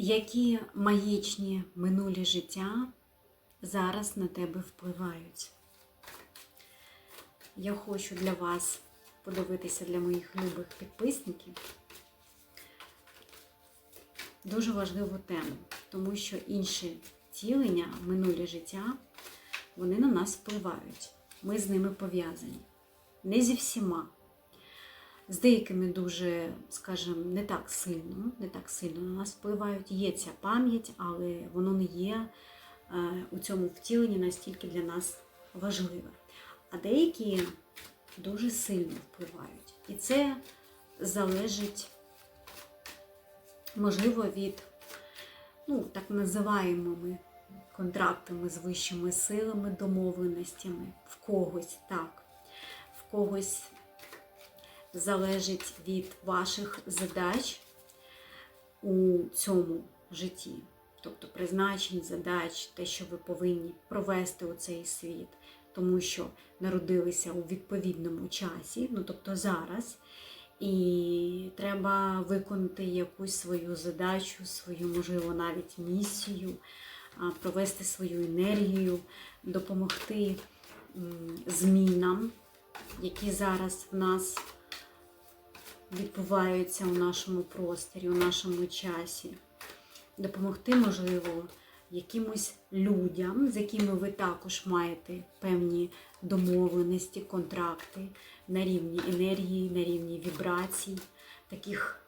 Які магічні минулі життя зараз на тебе впливають? Я хочу для вас подивитися для моїх любих підписників дуже важливу тему, тому що інші втілення, минулі життя, вони на нас впливають. Ми з ними пов'язані. Не зі всіма. З деякими дуже, скажімо, не так сильно, не так сильно на нас впливають. Є ця пам'ять, але воно не є е, у цьому втіленні настільки для нас важливе. А деякі дуже сильно впливають. І це залежить, можливо, від ну, так називаємими контрактами з вищими силами, домовленостями. В когось так, в когось залежить від ваших задач у цьому житті. Тобто призначень, задач, те, що ви повинні провести у цей світ, тому що народилися у відповідному часі, ну тобто зараз, і треба виконати якусь свою задачу, свою, можливо, навіть місію, провести свою енергію, допомогти змінам, які зараз в нас відбуваються у нашому просторі, у нашому часі. Допомогти, можливо, якимось людям, з якими ви також маєте певні домовленості, контракти на рівні енергії, на рівні вібрацій, таких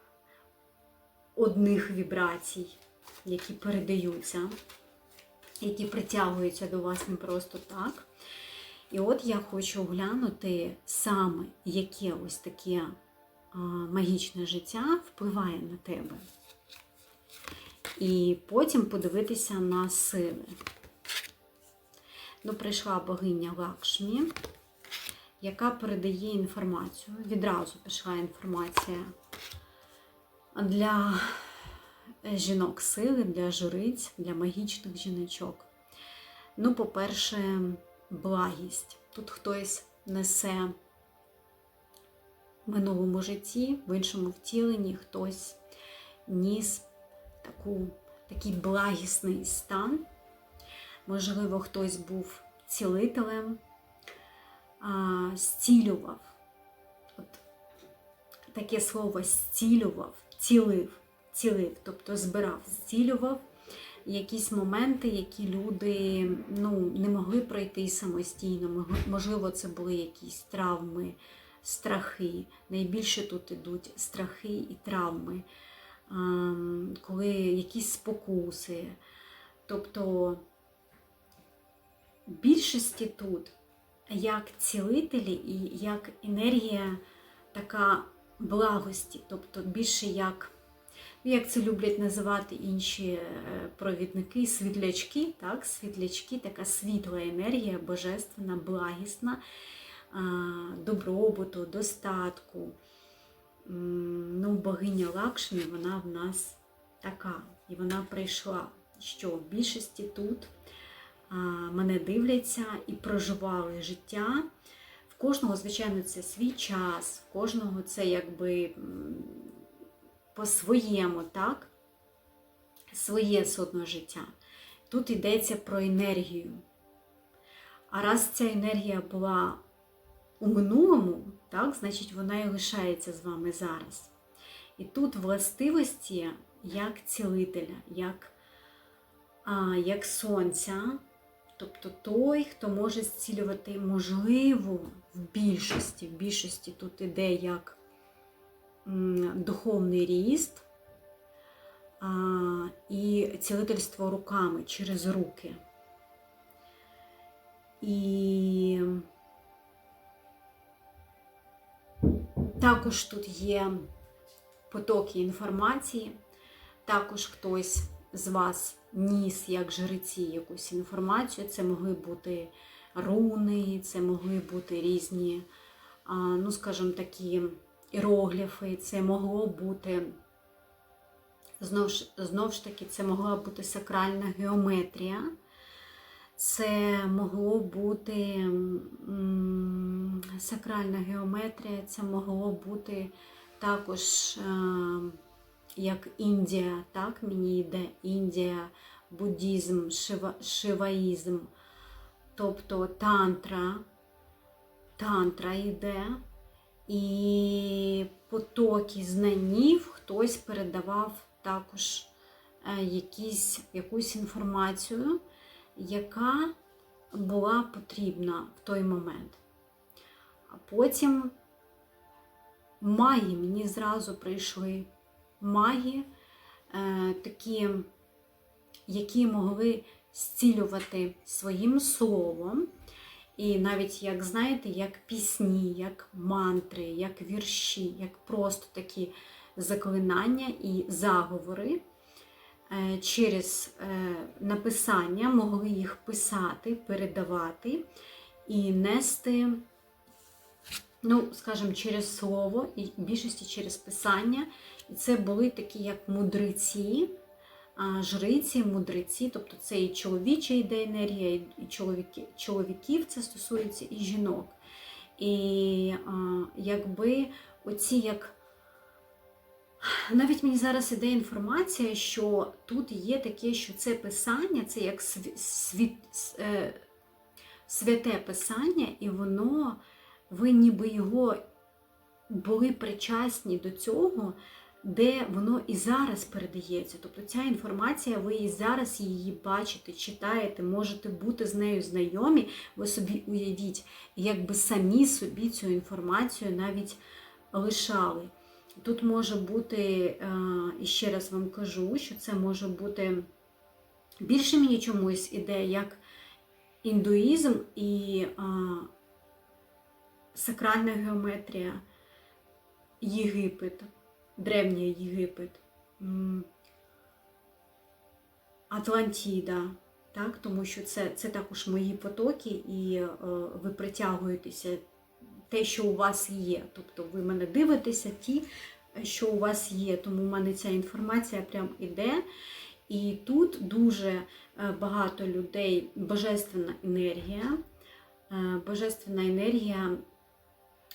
одних вібрацій, які передаються, які притягуються до вас не просто так. І от я хочу оглянути саме, яке ось таке магічне життя впливає на тебе. І потім подивитися на сили. Ну, прийшла богиня Лакшмі, яка передає інформацію. Відразу пішла інформація для жінок сили, для жриць, для магічних жіночок. Ну, по-перше, благість. Тут хтось несе минулому житті, в іншому втіленні хтось ніс таку, такий благісний стан. Можливо, хтось був цілителем, а, зцілював. От таке слово зцілював, цілив, цілив, тобто збирав, зцілював якісь моменти, які люди ну, не могли пройти самостійно. Можливо, це були якісь травми, страхи. Найбільше тут ідуть страхи і травми, коли якісь спокуси. Тобто більшості тут як цілителі і як енергія така благості, тобто більше як Ну, як це люблять називати інші е, провідники, світлячки, так, світлячки, така світла енергія, божественна, благісна, добробуту, достатку. Ну, Богиня Лакшмі, вона в нас така. І вона прийшла, що в більшості тут мене дивляться і проживали життя. В кожного, звичайно, це свій час, в кожного це якби по-своєму, так? Своє судно життя. Тут йдеться про енергію. А раз ця енергія була у минулому, так, значить вона і лишається з вами зараз. І тут властивості як цілителя, як, а, як сонця, тобто той, хто може зцілювати, можливо, в більшості, в більшості тут іде як духовний ріст і цілительство руками через руки. І також тут є потоки інформації, також хтось з вас ніс, як жреці, якусь інформацію. Це могли бути руни, це могли бути різні, ну, скажімо, такі іерогліфи, це могло бути, знову ж, знов ж таки, це могла бути сакральна геометрія, це могло бути сакральна геометрія, це могло бути також е, як Індія, так, мені йде Індія, буддізм, шива, шиваїзм, тобто тантра, тантра йде, і потоки знанів хтось передавав також е, якісь, якусь інформацію, яка була потрібна в той момент. А потім маги мені зразу прийшли. Маги е, такі, які могли зцілювати своїм словом. І навіть, як знаєте, як пісні, як мантри, як вірші, як просто такі заклинання і заговори через е, написання могли їх писати, передавати і нести, ну, скажімо, через слово, і в більшості через писання. І це були такі, як мудреці, жриці, мудреці, тобто це і чоловіча йде і чоловіки, чоловіків це стосується і жінок. І якби оці як. Навіть мені зараз іде інформація, що тут є таке, що це писання, це як сві- світ, е, святе писання, і воно, ви ніби його були причасні до цього, де воно і зараз передається. Тобто ця інформація, ви і зараз її бачите, читаєте, можете бути з нею знайомі, ви собі уявіть, якби самі собі цю інформацію навіть лишали. Тут може бути, е, і ще раз вам кажу, що це може бути більше мені чомусь іде як індуїзм і сакральна геометрія, Єгипет, древній Єгипет, Атлантіда, так? тому що це, це також мої потоки, і е, ви притягуєтеся те, що у вас є. Тобто ви мене дивитеся, ті, що у вас є. Тому в мене ця інформація прям іде. І тут дуже е, багато людей, божественна енергія, е, божественна енергія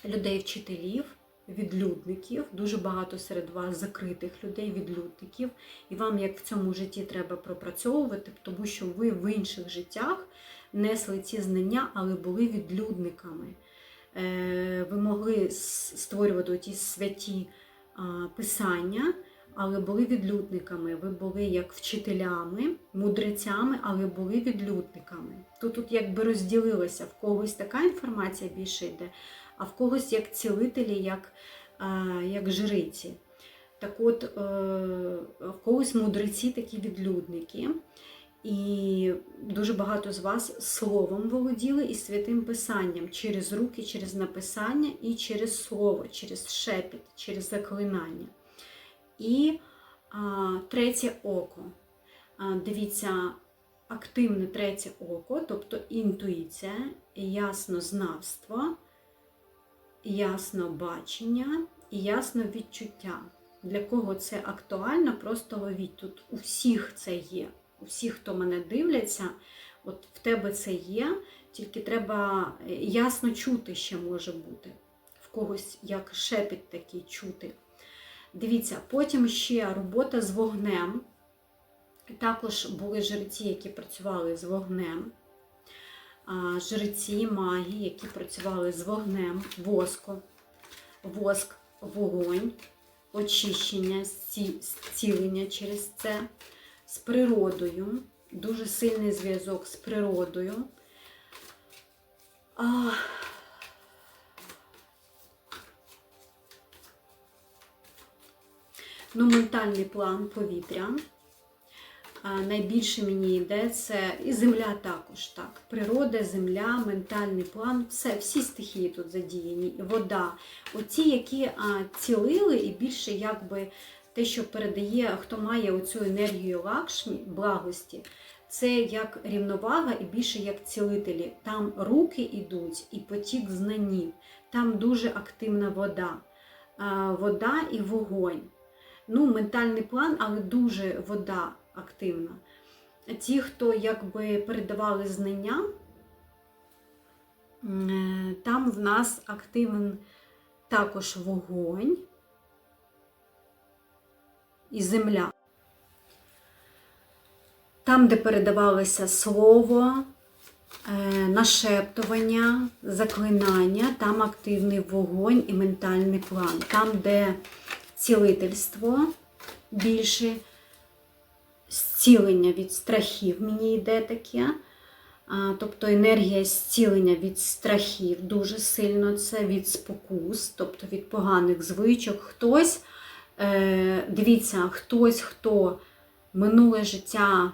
людей-вчителів, відлюдників, дуже багато серед вас закритих людей, відлюдників. І вам, як в цьому житті, треба пропрацьовувати, тому що ви в інших життях несли ці знання, але були відлюдниками. Е, Ви могли створювати ті святі писання, але були відлюдниками. Ви були як вчителями, мудрецями, але були відлюдниками. Тут, тут якби розділилося, в когось така інформація більше йде, а в когось як цілителі, як, як жриці. Так от, е, в когось мудреці такі відлюдники. І дуже багато з вас словом володіли і святим писанням через руки, через написання і через слово, через шепіт, через заклинання. І а, третє око. А, дивіться, активне третє око, тобто інтуїція, яснознавство, яснобачення і ясновідчуття. Для кого це актуально, просто ловіть. Тут у всіх це є. У всіх, хто мене дивляться, от в тебе це є, тільки треба е, ясно чути ще може бути. В когось як шепіт такий чути. Дивіться, потім ще робота з вогнем. Також були жреці, які працювали з вогнем. Жреці, маги, які працювали з вогнем, воско, воск, вогонь, очищення, зцілення через це, з природою, дуже сильний зв'язок з природою. А, Ну, ментальний план повітря. А, Найбільше мені йде це і земля також. так. Природа, земля, ментальний план, все, всі стихії тут задіяні, вода. Оці, які а, цілили, і більше якби те, що передає, хто має оцю енергію лакшмі, благості, це як рівновага і більше як цілителі. Там руки йдуть і потік знанів, там дуже активна вода. Вода і вогонь ну, ментальний план, але дуже вода активна. Ті, хто якби передавали знання, е, там в нас активен також вогонь. І земля. Там, де передавалося слово, е, нашептування, заклинання, там активний вогонь і ментальний план. Там, де цілительство більше, зцілення від страхів, мені йде таке. Тобто енергія зцілення від страхів дуже сильно, це від спокус, тобто від поганих звичок. Хтось, дивіться, хтось, хто минуле життя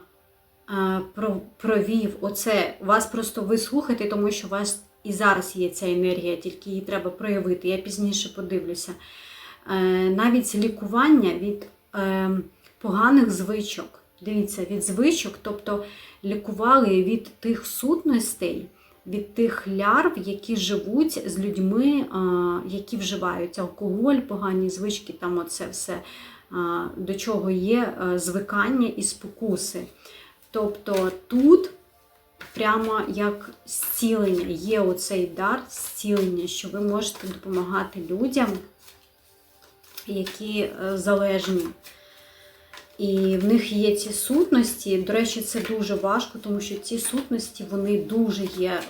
е, про- провів, оце, вас просто ви слухаєте, тому що у вас і зараз є ця енергія, тільки її треба проявити. Я пізніше подивлюся. Е, навіть лікування від е, поганих звичок. Дивіться, від звичок, тобто лікували від тих сутностей, від тих лярв, які живуть з людьми, які вживають алкоголь, погані звички, там оце все, до чого є звикання і спокуси. Тобто тут прямо як зцілення, є оцей дар зцілення, що ви можете допомагати людям, які е, залежні. І в них є ці сутності. До речі, це дуже важко, тому що ці сутності вони дуже є.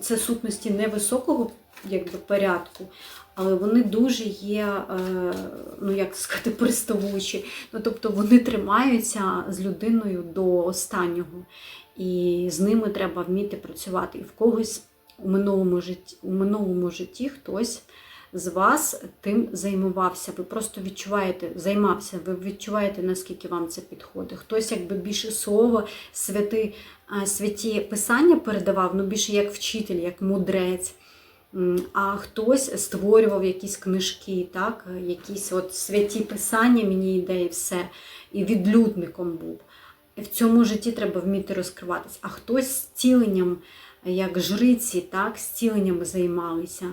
Це сутності невисокого якби, порядку, але вони дуже є, е, ну як сказати, приставучі. Ну, тобто вони тримаються з людиною до останнього. І з ними треба вміти працювати. І в когось у минулому житті, у минулому житті хтось з вас тим займався. Ви просто відчуваєте, займався, ви відчуваєте, наскільки вам це підходить. Хтось якби більше слово, святи, святі писання передавав, ну більше як вчитель, як мудрець. А хтось створював якісь книжки, так? якісь от святі писання мені йде все. І відлюдником був. В цьому житті треба вміти розкриватись. А хтось зціленням, як жриці, так, зціленням займалися.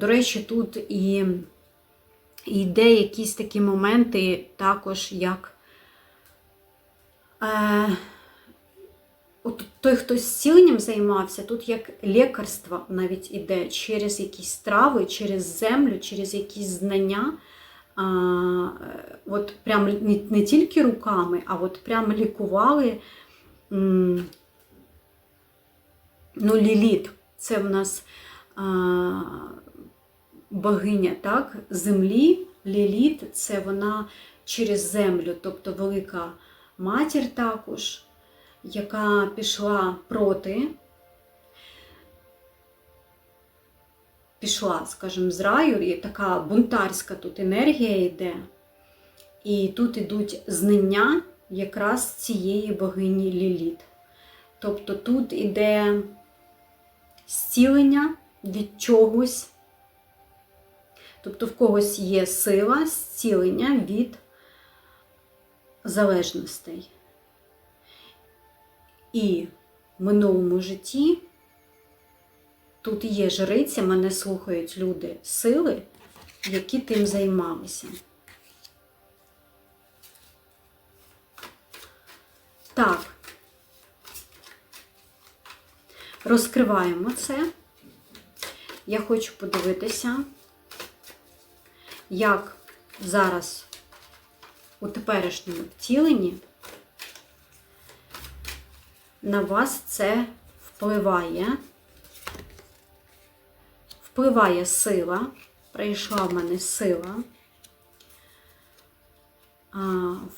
До речі, тут і, йде якісь такі моменти, також як е, от той, хто зціленням займався, тут як лікарство навіть іде через якісь трави, через землю, через якісь знання. А, от прям не, не тільки руками, а от прям лікували. Ну, ліліт. Це в нас богиня так, землі, ліліт це вона через землю, тобто велика матір також, яка пішла проти, пішла, скажімо, з раю, і така бунтарська тут енергія йде. І тут ідуть знання якраз цієї богині Ліліт. Тобто тут іде зцілення від чогось. Тобто в когось є сила зцілення від залежностей. І в минулому житті тут є жриця, мене слухають люди сили, які тим займалися. Так, розкриваємо це. Я хочу подивитися, як зараз у теперішньому втіленні на вас це впливає. Впливає сила, прийшла в мене сила,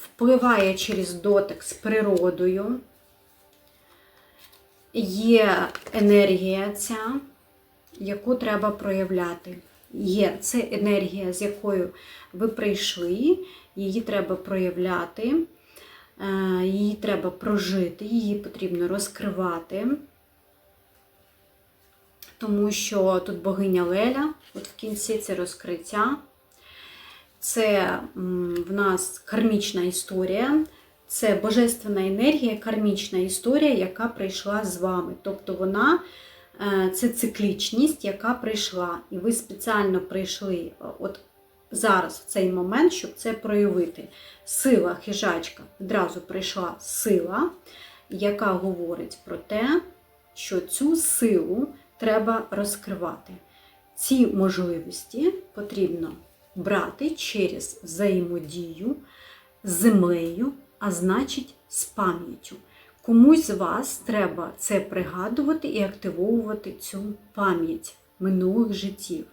впливає через дотик з природою. Є енергія ця, яку треба проявляти. Є це енергія, з якою ви прийшли, її треба проявляти, е, її треба прожити, її потрібно розкривати. Тому що тут богиня Леля, от в кінці це розкриття. Це в нас кармічна історія, це божественна енергія, кармічна історія, яка прийшла з вами. Тобто вона це циклічність, яка прийшла. І ви спеціально прийшли е, от зараз, в цей момент, щоб це проявити. Сила, хижачка, одразу прийшла сила, яка говорить про те, що цю силу треба розкривати. Ці можливості потрібно брати через взаємодію з землею, а значить з пам'яттю. Комусь з вас треба це пригадувати і активовувати цю пам'ять минулих життів.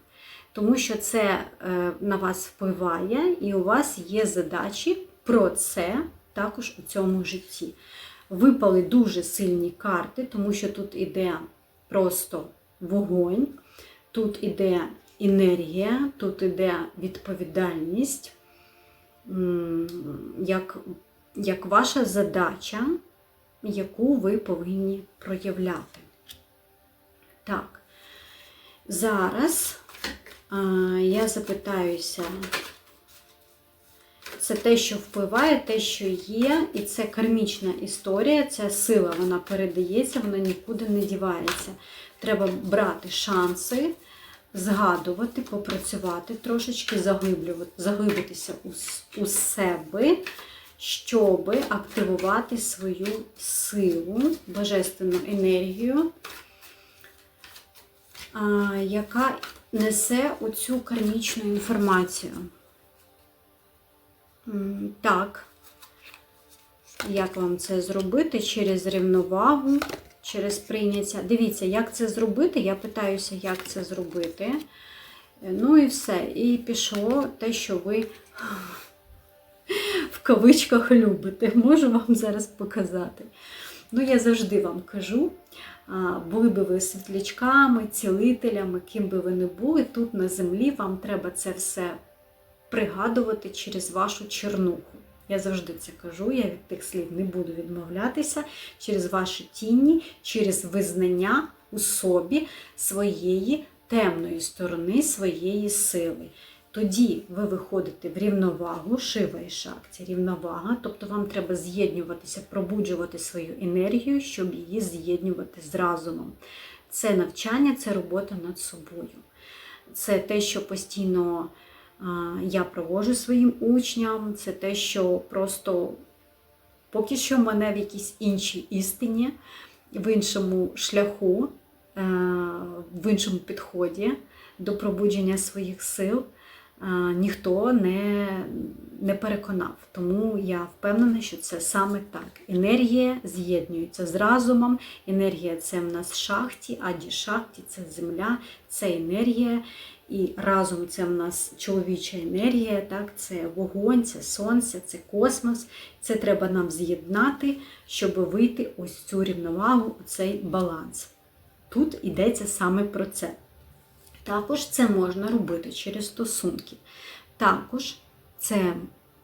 Тому що це е, на вас впливає, і у вас є задачі про це також у цьому житті. Випали дуже сильні карти, тому що тут іде просто вогонь, тут іде енергія, тут іде відповідальність, як, як ваша задача, яку ви повинні проявляти. Так, зараз а, я запитаюся, це те, що впливає, те, що є, і це кармічна історія, ця сила вона передається, вона нікуди не дівається. Треба брати шанси, згадувати, попрацювати трошечки, заглиблювати, заглибитися у, у себе, щоб активувати свою силу, божественну енергію, яка несе оцю кармічну інформацію. Так. Як вам це зробити? Через рівновагу, через прийняття. Дивіться, як це зробити. Я питаюся, як це зробити. Ну і все. І пішло те, що ви в кавичках любите. Можу вам зараз показати. Ну, я завжди вам кажу, були би ви світлячками, цілителями, ким би ви не були, тут на землі вам треба це все пригадувати через вашу чернуху. Я завжди це кажу, я від тих слів не буду відмовлятися через ваші тіні, через визнання у собі своєї темної сторони, своєї сили. Тоді ви виходите в рівновагу, шива і шакті, рівновага, тобто вам треба з'єднюватися, пробуджувати свою енергію, щоб її з'єднювати з разумом. Це навчання, це робота над собою. Це те, що постійно я проводжу своїм учням, це те, що просто поки що мене в якійсь іншій істині, в іншому шляху, е, в іншому підході до пробудження своїх сил ніхто не, не переконав. Тому я впевнена, що це саме так. Енергія з'єднується з разумом. Енергія це в нас шахті, аді шахті це земля, це енергія. І разом це в нас чоловіча енергія, так? це вогонь, це сонце, це космос. Це треба нам з'єднати, щоб вийти ось цю рівновагу, цей баланс. Тут йдеться саме про це. Також це можна робити через стосунки. Також це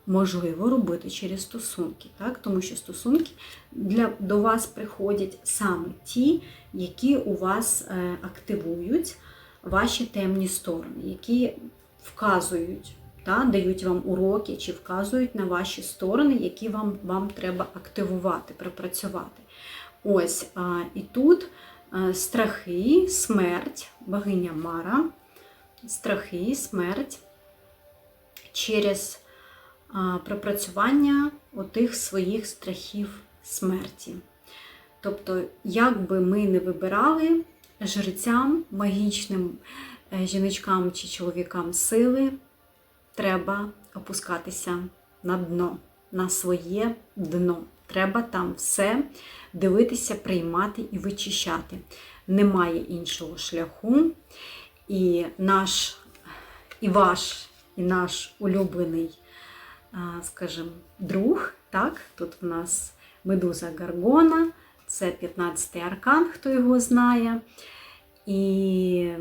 можливо робити через стосунки, так? тому що стосунки для, до вас приходять саме ті, які у вас е, активують ваші темні сторони, які вказують, та, дають вам уроки чи вказують на ваші сторони, які вам, вам треба активувати, пропрацювати. Ось, а, і тут страхи, смерть, богиня Мара, страхи, смерть через пропрацювання отих своїх страхів смерті. Тобто, як би ми не вибирали жрецям, магічним е, жіночкам чи чоловікам сили, треба опускатися на дно, на своє дно. Треба там все дивитися, приймати і вичищати. Немає іншого шляху. І наш, і ваш, і наш улюблений, скажімо, друг, так, тут в нас медуза Гаргона, це 15-й аркан, хто його знає. І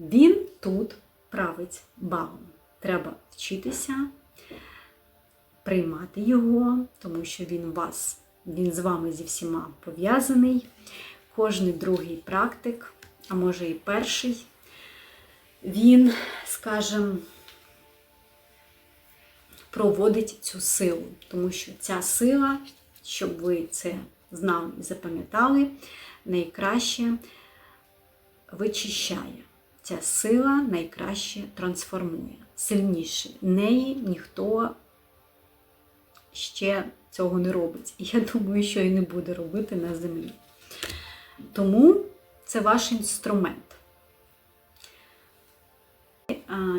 він тут править балом. Треба вчитися, приймати його, тому що він вас, він з вами зі всіма пов'язаний. Кожний другий практик, а може і перший, він, скажімо, проводить цю силу, тому що ця сила, щоб ви це знали і запам'ятали, найкраще вичищає. Ця сила найкраще трансформує, сильніше. Неї ніхто ще цього не робить. І я думаю, що і не буде робити на землі. Тому це ваш інструмент,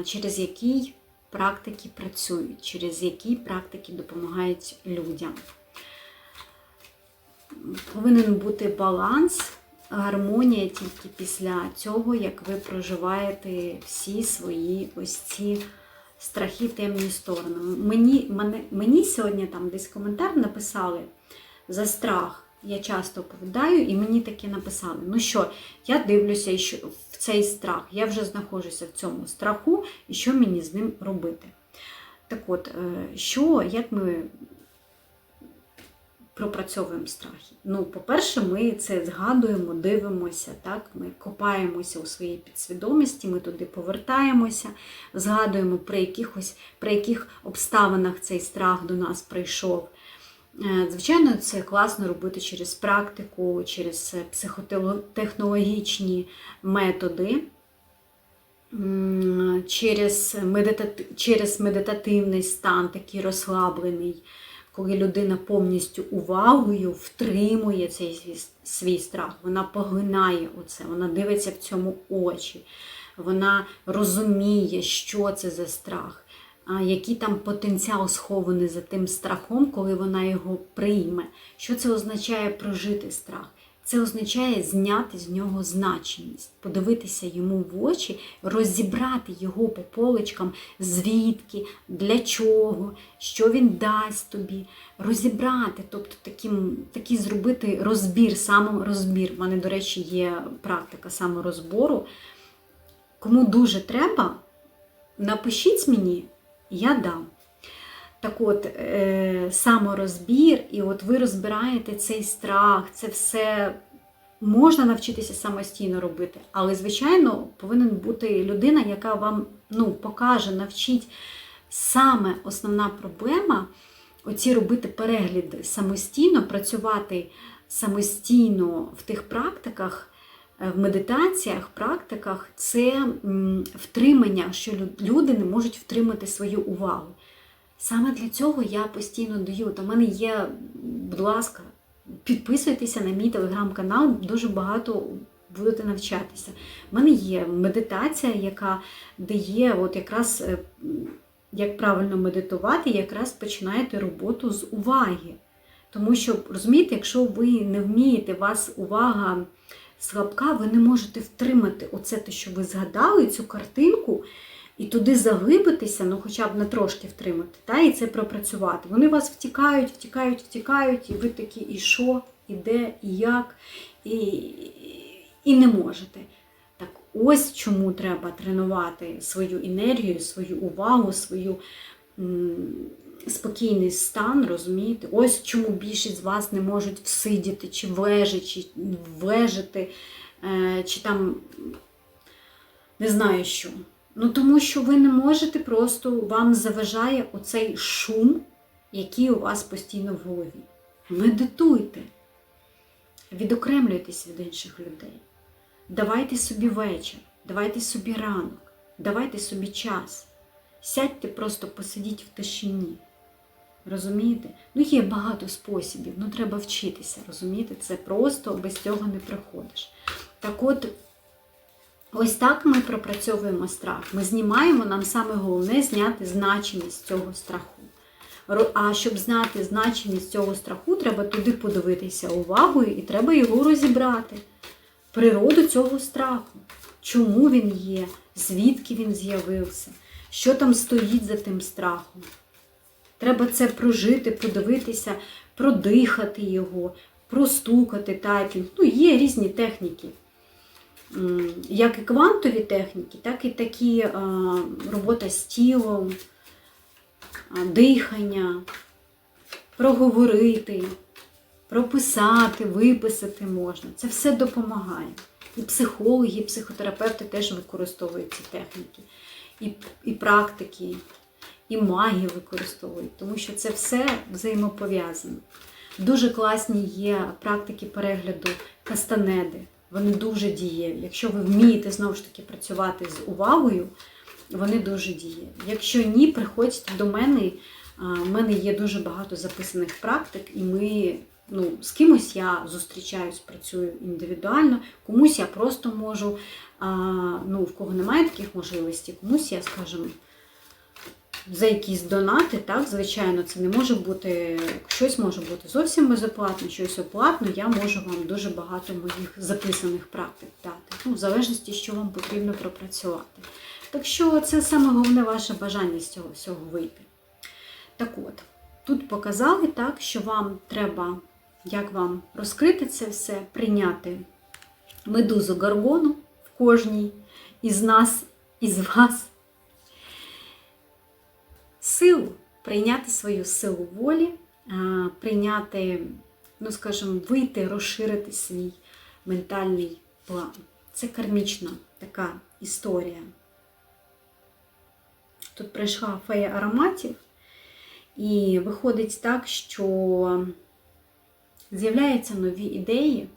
через який практики працюють, через які практики допомагають людям. Повинен бути баланс, гармонія тільки після цього, як ви проживаєте всі свої ось ці страхи, темні сторони. Мені, мене, мені сьогодні там десь коментар написали за страх. Я часто оповідаю, і мені таке написали: ну що, я дивлюся в цей страх, я вже знаходжуся в цьому страху, і що мені з ним робити? Так от, е, що, як ми пропрацьовуємо страхи? Ну, по-перше, ми це згадуємо, дивимося, так? ми копаємося у своїй підсвідомості, ми туди повертаємося, згадуємо, при якихось, при яких обставинах цей страх до нас прийшов. Е, Звичайно, це класно робити через практику, через психотехнологічні методи, через медитативний стан, такий розслаблений, коли людина повністю увагою втримує цей свій- страх, вона поглинає оце, вона дивиться в цьому очі, вона розуміє, що це за страх який там потенціал схований за тим страхом, коли вона його прийме. Що це означає прожити страх? Це означає зняти з нього значимість, подивитися йому в очі, розібрати його по поличкам, звідки, для чого, що він дасть тобі, розібрати, тобто таким, такий зробити розбір, саморозбір. У мене, до речі, є практика саморозбору. Кому дуже треба, напишіть мені, я дам. Так от, е, саморозбір, і от ви розбираєте цей страх, це все можна навчитися самостійно робити, але, звичайно, повинен бути людина, яка вам ну, покаже, навчить саме основна проблема оці робити перегляди самостійно, працювати самостійно в тих практиках. е, В медитаціях, практиках це втримання, що люди не можуть втримати свою увагу. Саме для цього я постійно даю. В мене є, будь ласка, підписуйтеся на мій телеграм-канал, дуже багато будете навчатися. У мене є медитація, яка дає от якраз е, як правильно медитувати, якраз починаєте роботу з уваги. Тому що, розумієте, якщо ви не вмієте, у вас увага слабка, ви не можете втримати оце те, що ви згадали, цю картинку, і туди заглибитися, ну хоча б на трошки втримати, та, і це пропрацювати. Вони вас втікають, втікають, втікають, і ви такі, і що, і де, і як, і, і не можете. Так ось чому треба тренувати свою енергію, свою увагу, свою м, спокійний стан, розумієте? Ось чому більшість з вас не можуть всидіти, чи влежати, чи влежати, е, чи там не знаю що. Ну тому що ви не можете просто вам заважає оцей шум, який у вас постійно в голові. Медитуйте, відокремлюйтесь від інших людей. Давайте собі вечір, давайте собі ранок, давайте собі час. Сядьте просто посидіть в тишині. Розумієте? Ну, є багато способів, ну треба вчитися, розумієте? Це просто без цього не приходиш. Так от, ось так ми пропрацьовуємо страх. Ми знімаємо, нам саме головне зняти значимість цього страху. А щоб знати значимість цього страху, треба туди подивитися увагою і треба його розібрати. Природу цього страху. Чому він є, звідки він з'явився, що там стоїть за тим страхом. Треба це прожити, подивитися, продихати його, простукати тайпінг. Ну, є різні техніки. Як і квантові техніки, так і такі а, робота з тілом, дихання, проговорити, прописати, виписати можна. Це все допомагає. І психологи, і психотерапевти теж використовують ці техніки, і, і практики, і маги використовують, тому що це все взаємопов'язано. Дуже класні є практики перегляду кастанеди. Вони дуже дієві. Якщо ви вмієте знову ж таки працювати з увагою, вони дуже дієві. Якщо ні, приходьте до мене. У мене є дуже багато записаних практик, і ми ну, з кимось я зустрічаюсь, працюю індивідуально, комусь я просто можу, ну, в кого немає таких можливостей, комусь я, скажімо, за якісь донати, так, звичайно, це не може бути, щось може бути зовсім безоплатно, щось оплатно, я можу вам дуже багато моїх записаних практик дати. Ну, в залежності, що вам потрібно пропрацювати. Так що це саме головне ваше бажання з цього всього вийти. Так от, тут показали так, що вам треба, як вам розкрити це все, прийняти медузу гаргону в кожній із нас, із вас. Силу, прийняти свою силу волі, прийняти, ну скажімо, вийти, розширити свій ментальний план. Це кармічна така історія. Тут прийшла фея ароматів, і виходить так, що з'являються нові ідеї,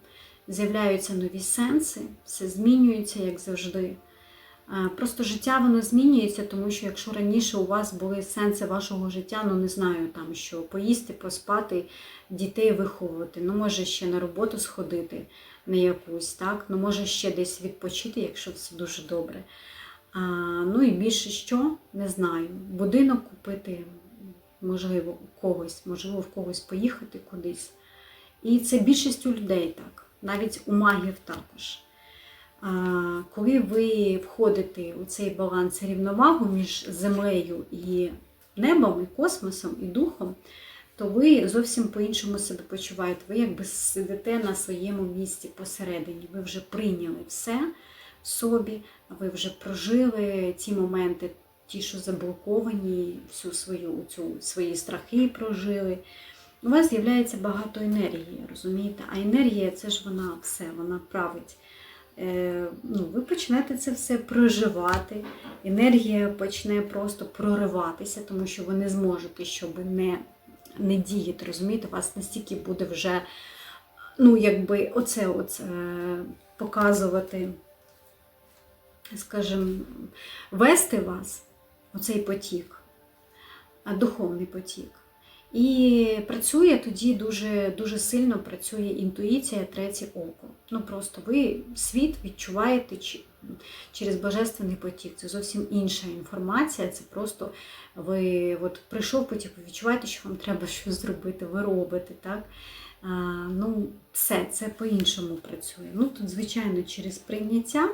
з'являються нові сенси, все змінюється, як завжди. Просто життя воно змінюється, тому що якщо раніше у вас були сенси вашого життя, ну не знаю, там що поїсти, поспати, дітей виховувати, ну може ще на роботу сходити на якусь, так, ну може ще десь відпочити, якщо все дуже добре. А, ну і більше що, не знаю, будинок купити, можливо, у когось, можливо, в когось поїхати кудись. І це більшість у людей так, навіть у магів також. Коли ви входите у цей баланс рівновагу між землею і небом, і космосом, і духом, то ви зовсім по-іншому себе почуваєте. Ви якби сидите на своєму місці посередині. Ви вже прийняли все в собі, ви вже прожили ті моменти, ті, що заблоковані, всю свою цю, свої страхи прожили. У вас з'являється багато енергії, розумієте? А енергія це ж вона все, вона править. Е, ну, ви почнете це все проживати. Енергія почне просто прориватися, тому що ви не зможете, щоб не, не діяти. Розумієте, у вас настільки буде вже, ну, якби оце, оце показувати, скажімо, вести вас, оцей потік, духовний потік. І працює тоді дуже дуже сильно працює інтуїція, третє око. Ну просто ви світ відчуваєте через божественний потік. Це зовсім інша інформація. Це просто ви от прийшов потік, ви відчуваєте, що вам треба щось зробити, ви робите. так? А, ну, все, це по-іншому працює. Ну, тут, звичайно, через прийняття.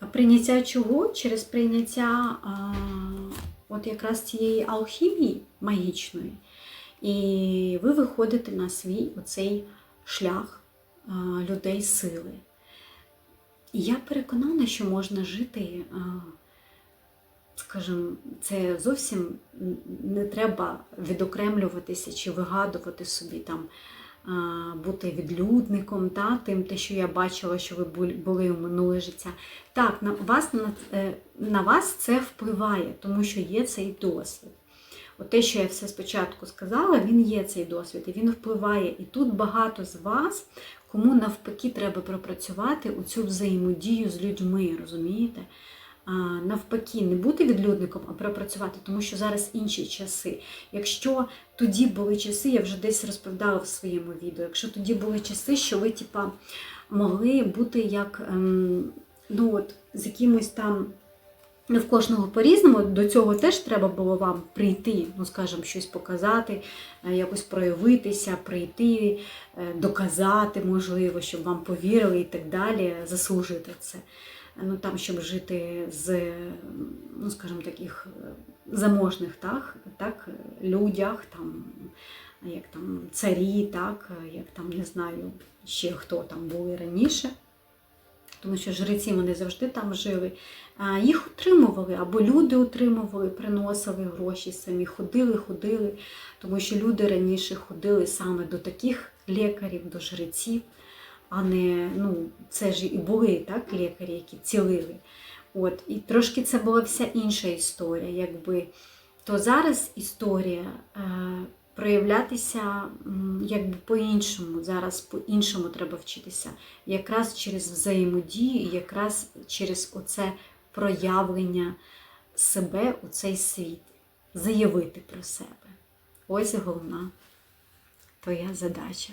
А прийняття чого? Через прийняття. А, от якраз цієї алхімії магічної, і ви виходите на свій оцей шлях людей сили. І я переконана, що можна жити, скажімо, це зовсім не треба відокремлюватися чи вигадувати собі там. Бути відлюдником, та, тим, те, що я бачила, що ви були у минуле життя. Так, на вас на, на вас це впливає, тому що є цей досвід. От те, що я все спочатку сказала, він є цей досвід, і він впливає. І тут багато з вас, кому навпаки треба пропрацювати у цю взаємодію з людьми, розумієте? Навпаки, не бути відлюдником, а пропрацювати, тому що зараз інші часи. Якщо тоді були часи, я вже десь розповідала в своєму відео, якщо тоді були часи, що ви типа, могли бути як ем, ну от, з якимось там. Ну, в кожного по-різному, до цього теж треба було вам прийти, ну, скажімо, щось показати, е, якось проявитися, прийти, е, доказати, можливо, щоб вам повірили і так далі, заслужити це ну там, щоб жити з, ну скажімо, таких е, заможних так, так, людях, там, як там царі, так, як там не знаю ще хто там були раніше. Тому що жреці вони завжди там жили. Їх утримували, або люди утримували, приносили гроші самі, ходили, ходили, тому що люди раніше ходили саме до таких лікарів, до жреців а не ну, це ж і були так, лікарі, які цілили. От, І трошки це була вся інша історія. якби. То зараз історія е, проявлятися якби по-іншому. Зараз по-іншому треба вчитися. Якраз через взаємодію, якраз через оце проявлення себе у цей світ, заявити про себе. Ось головна твоя задача.